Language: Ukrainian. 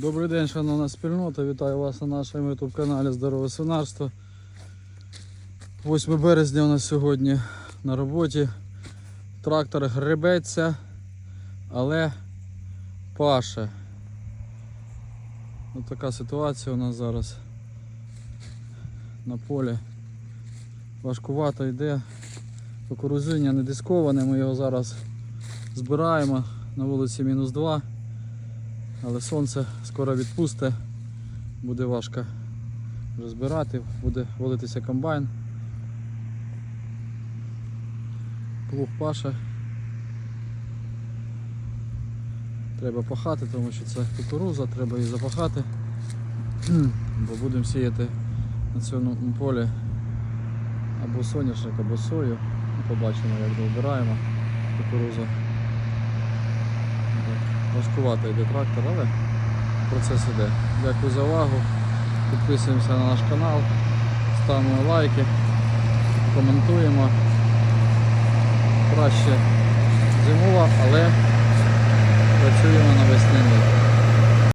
Добрий день, шановна спільнота. Вітаю вас на нашому YouTube каналі Здорове свинарство. 8 березня у нас сьогодні на роботі. Трактор гребеться, але паше. Ось така ситуація у нас зараз на полі. Важкувато йде. Кукурузиння не дисковане, ми його зараз збираємо на вулиці мінус 2. Але сонце скоро відпусте, буде важко розбирати, буде волитися комбайн. Плуг паша. Треба пахати, тому що це кукуруза, треба її запахати, бо будемо сіяти на цьому полі або соняшник, або сою. Побачимо, як добираємо кукурузу. Важкувато йде трактор, але процес іде. Дякую за увагу. Підписуємося на наш канал, ставимо лайки, коментуємо. Краще зимова, але працюємо на весняні.